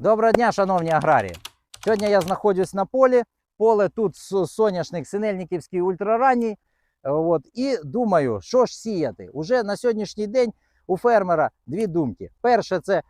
Доброго дня, шановні аграрії. Сьогодні я знаходжусь на полі. Поле тут соняшник Синельниківський ультраранній. От, і думаю, що ж сіяти. Уже на сьогоднішній день у фермера дві думки. Перше, це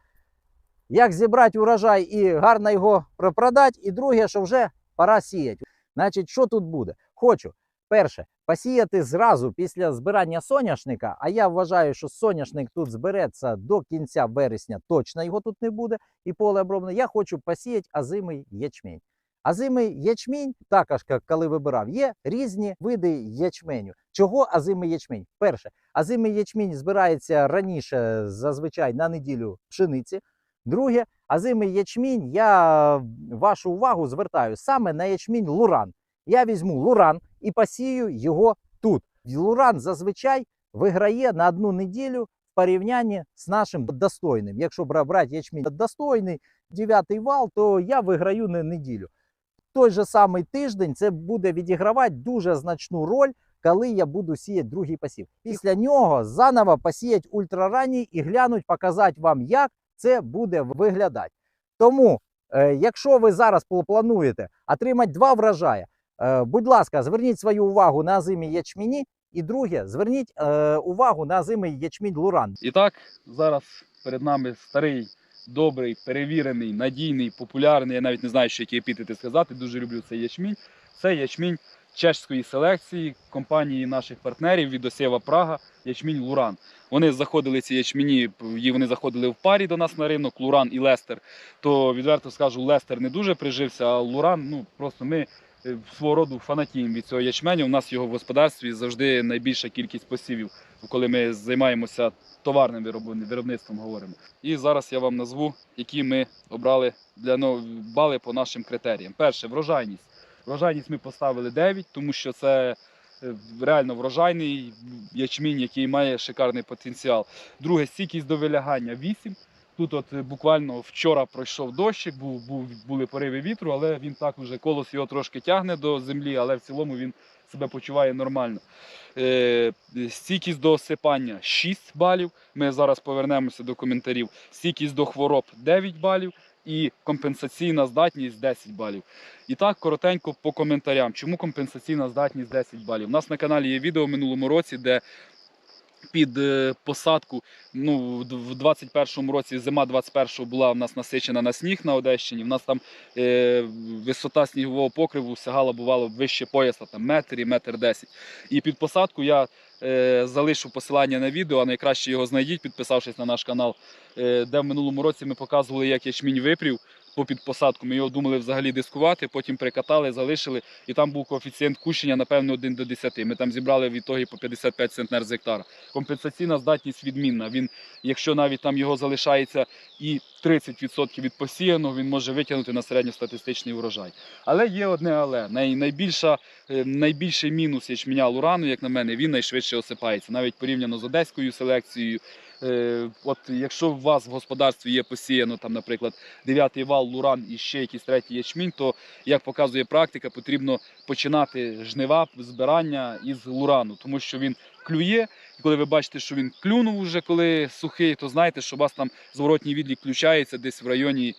як зібрати урожай і гарно його продати. І друге, що вже пора сіяти. Значить, що тут буде? Хочу. Перше, посіяти зразу після збирання соняшника. А я вважаю, що соняшник тут збереться до кінця вересня. Точно його тут не буде і поле оброблене. Я хочу посіяти азимий ячмінь. Азимий ячмінь, також коли вибирав, є різні види ячменю. Чого азимий ячмінь? Перше, азимий ячмінь збирається раніше, зазвичай на неділю пшениці. Друге, азимий ячмінь, я вашу увагу звертаю саме на ячмінь луран. Я візьму луран і посію його тут. Луран зазвичай виграє на одну неділю в порівнянні з нашим достойним. Якщо брати ячмінь достойний, дев'ятий вал, то я виграю на неділю. Той же самий тиждень це буде відігравати дуже значну роль, коли я буду сіяти другий посів. Після нього заново посіять ультраранній і глянуть, показати вам, як це буде виглядати. Тому, е, якщо ви зараз плануєте отримати два врожая, е, будь ласка, зверніть свою увагу на озимі ячміні. І друге, зверніть е, увагу на озимий ячмінь Луран. І так, зараз перед нами старий, добрий, перевірений, надійний, популярний. Я навіть не знаю, що які епітети сказати. Дуже люблю цей ячмінь. Це ячмінь чешської селекції компанії наших партнерів від Осєва Прага, ячмінь Луран. Вони заходили ці ячміні, вони заходили в парі до нас на ринок, Луран і Лестер. То відверто скажу, Лестер не дуже прижився, а Луран, ну просто ми. Е, Свого роду фанатіємо від цього ячменю. У нас його в господарстві завжди найбільша кількість посівів, коли ми займаємося товарним виробництвом говоримо. І зараз я вам назву, які ми обрали для ну, бали по нашим критеріям. Перше врожайність. Врожайність ми поставили 9, тому що це е, реально врожайний ячмінь, який має шикарний потенціал. Друге стійкість до вилягання 8. Тут от е, буквально вчора пройшов дощик, був, був, були пориви вітру, але він так уже колос його трошки тягне до землі, але в цілому він себе почуває нормально. Е, стійкість до осипання 6 балів. Ми зараз повернемося до коментарів. Стійкість до хвороб 9 балів і компенсаційна здатність 10 балів. І так, коротенько по коментарям. Чому компенсаційна здатність 10 балів? У нас на каналі є відео в минулому році, де під е, посадку, ну, в д- 21-му році зима 21-го була в нас насичена на сніг на Одещині. В нас там е, висота снігового покриву сягала, бувало, вище пояса, там метр і метр десять. І під посадку я е, залишу посилання на відео, а найкраще його знайдіть, підписавшись на наш канал, е, де в минулому році ми показували, як ячмінь випрів по підпосадку. Ми його думали взагалі дискувати, потім прикатали, залишили, і там був коефіцієнт кущення, напевно, 1 до 10. Ми там зібрали в ітогі по 55 центнер з гектара. Компенсаційна здатність відмінна. Він, якщо навіть там його залишається і 30% від посіяного, він може витягнути на середньостатистичний урожай. Але є одне але. Найбільша, е, найбільший мінус ячменя лурану, як на мене, він найшвидше осипається, навіть порівняно з одеською селекцією. Е, От якщо у вас в господарстві є посіяно, там, наприклад, дев'ятий вал, луран і ще якийсь третій ячмінь, то як показує практика, потрібно починати жнива, збирання із лурану, тому що він клює. І коли ви бачите, що він клюнув уже коли сухий, то знаєте, що у вас там зворотній відлік включається десь в районі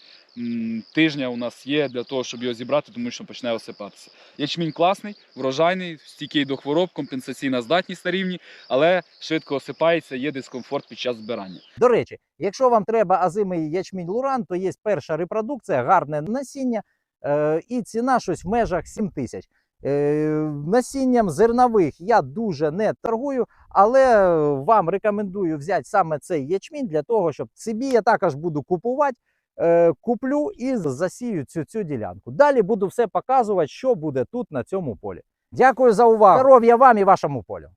тижня у нас є для того, щоб його зібрати, тому що почне осипатися. Ячмінь класний, врожайний, стійкий до хвороб, компенсаційна здатність на рівні, але швидко осипається, є дискомфорт під час збирання. До речі, якщо вам треба азимий ячмінь Луран, то є перша репродукція, гарне насіння, е, і ціна щось в межах 7 тисяч. Е, насінням зернових я дуже не торгую, але вам рекомендую взяти саме цей ячмінь для того, щоб собі я також буду купувати. Е, Куплю і засію цю, цю ділянку. Далі буду все показувати, що буде тут на цьому полі. Дякую за увагу. Здоров'я вам і вашому полю.